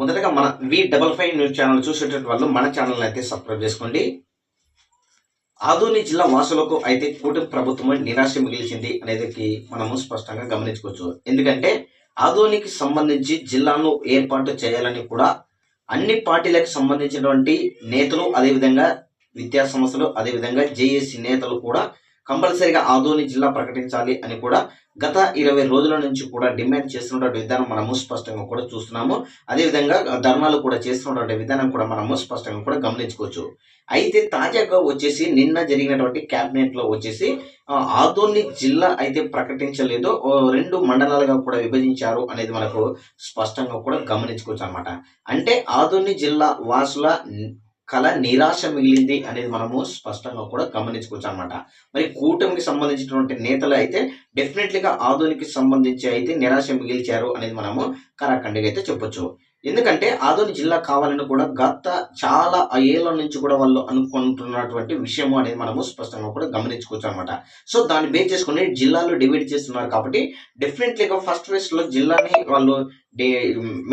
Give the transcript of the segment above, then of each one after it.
మొదటగా మన V double five news channel చూసేటటువంటి వాళ్ళు మన ఛానల్ అయితే సబ్స్క్రైబ్ చేసుకోండి. ఆదోని జిల్లా వాసులకు అయితే కూటమి ప్రభుత్వం నిరాశ మిగిల్చింది అనేది మనము స్పష్టంగా గమనించుకోవచ్చు. ఎందుకంటే ఆదోనికి సంబంధించి జిల్లాను ఏర్పాటు చేయాలని కూడా అన్ని పార్టీలకు సంబంధించినటువంటి నేతలు అదేవిధంగా విద్యా సంస్థలు అదేవిధంగా జేఏసీ నేతలు కూడా కంపల్సరీగా ఆదోని జిల్లా ప్రకటించాలి అని కూడా గత ఇరవై రోజుల నుంచి కూడా డిమాండ్ చేస్తున్నటువంటి విధానం మనము స్పష్టంగా కూడా చూస్తున్నాము. అదేవిధంగా ధర్నాలు కూడా చేస్తున్నటువంటి విధానం కూడా మనము స్పష్టంగా కూడా గమనించుకోవచ్చు. అయితే తాజాగా వచ్చేసి నిన్న జరిగినటువంటి క్యాబినెట్లో వచ్చేసి ఆదోని జిల్లా అయితే ప్రకటించలేదు రెండు మండలాలుగా కూడా విభజించారు అనేది మనకు స్పష్టంగా కూడా గమనించుకోవచ్చు అనమాట అంటే ఆదోని జిల్లా వాసుల కళ నిరాశ మిగిలింది అనేది మనము స్పష్టంగా కూడా గమనించుకోవచ్చు అనమాట మరి కూటమికి సంబంధించినటువంటి నేతలు అయితే డెఫినెట్లీగా ఆధునికి సంబంధించి అయితే నిరాశ మిగిల్చారు అనేది మనము కరాఖండిగా అయితే చెప్పొచ్చు. ఎందుకంటే ఆధునిక జిల్లా కావాలని కూడా గత చాలా ఏళ్ళ నుంచి కూడా వాళ్ళు అనుకుంటున్నటువంటి విషయము అనేది మనము స్పష్టంగా కూడా గమనించుకోవచ్చు అనమాట సో దాన్ని బేస్ చేసుకుని జిల్లాలు డివైడ్ చేస్తున్నారు కాబట్టి డెఫినెట్లీగా ఫస్ట్ ఫేజ్లో జిల్లాని వాళ్ళు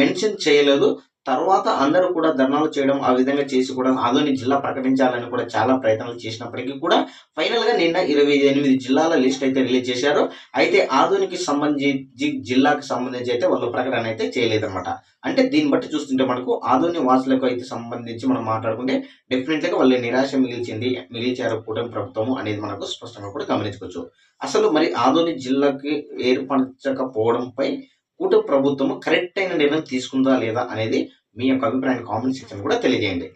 మెన్షన్ చేయలేదు. తర్వాత అందరూ కూడా ధర్నాలు చేయడం ఆ విధంగా చేసి కూడా ఆదోని జిల్లా ప్రకటించాలని కూడా చాలా ప్రయత్నాలు చేసినప్పటికీ కూడా ఫైనల్గా నిన్న ఇరవై ఎనిమిది జిల్లాల లిస్ట్ అయితే రిలీజ్ చేశారు. అయితే ఆదోనికి సంబంధించి జిల్లాకు సంబంధించి అయితే వాళ్ళు ప్రకటన అయితే చేయలేదన్నమాట. అంటే దీన్ని బట్టి చూస్తుంటే మనకు ఆదోని వాసులకు అయితే సంబంధించి మనం మాట్లాడుకుంటే డెఫినెట్ వాళ్ళు నిరాశ మిగిల్చింది మిగిల్చారు కూటమి ప్రభుత్వము అనేది మనకు స్పష్టంగా కూడా గమనించుకోవచ్చు అసలు మరి ఆదోని జిల్లాకి ఏర్పరచకపోవడంపై కూటమి ప్రభుత్వం కరెక్ట్ అయిన నిర్ణయం తీసుకుందా లేదా అనేది మీ యొక్క అభిప్రాయాన్ని కామెంట్ సెక్షన్ కూడా తెలియజేయండి.